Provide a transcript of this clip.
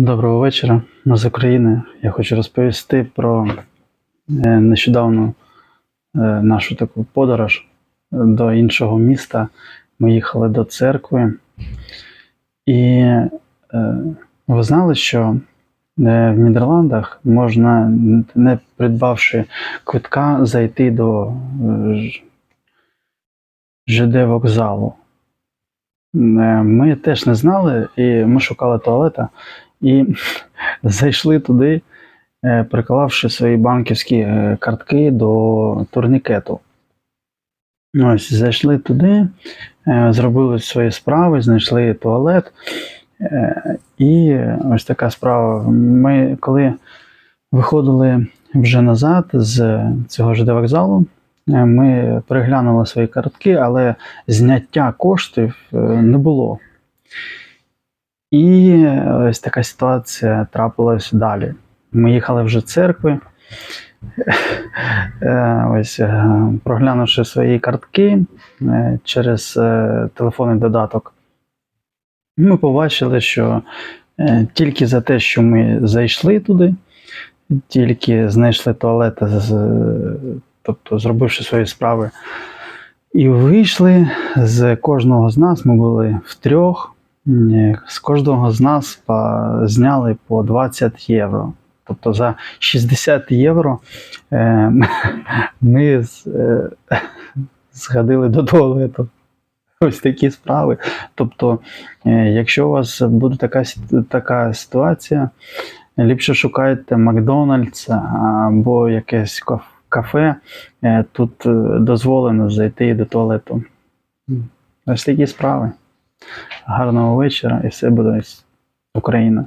Доброго вечора. З України. Я хочу розповісти про е, нещодавну е, нашу таку подорож до іншого міста. Ми їхали до церкви. І е, ви знали, що е, в Нідерландах можна, не придбавши квитка, зайти до е, ЖД вокзалу. Е, Ми теж не знали, і ми шукали туалета і зайшли туди, е, приклавши свої банківські е, картки до турнікету. Ось, зайшли туди, е, зробили свої справи, знайшли туалет. І ось така справа. Ми, коли виходили вже назад з цього ж вокзалу, ми переглянули свої картки, але зняття коштів не було. І ось така ситуація трапилась далі. Ми їхали вже церкви. Е, Ось, е, проглянувши свої картки е, через е, телефонний додаток, ми побачили, що е, тільки за те, що ми зайшли туди, тільки знайшли туалет, тобто зробивши свої справи, і вийшли з кожного з нас, ми були втрьох. Ні, З кожного з нас по, зняли по 20 євро. Тобто за 60 євро е, ми з- е, сходили до туалету. Ось такі справи. Тобто, е, якщо у вас буде така, така ситуація, ліпше шукайте Макдональдс або якесь кафе. Е, Тут е, дозволено зайти до туалету. Ось такі справи. Гарного вечора і все буде Україна.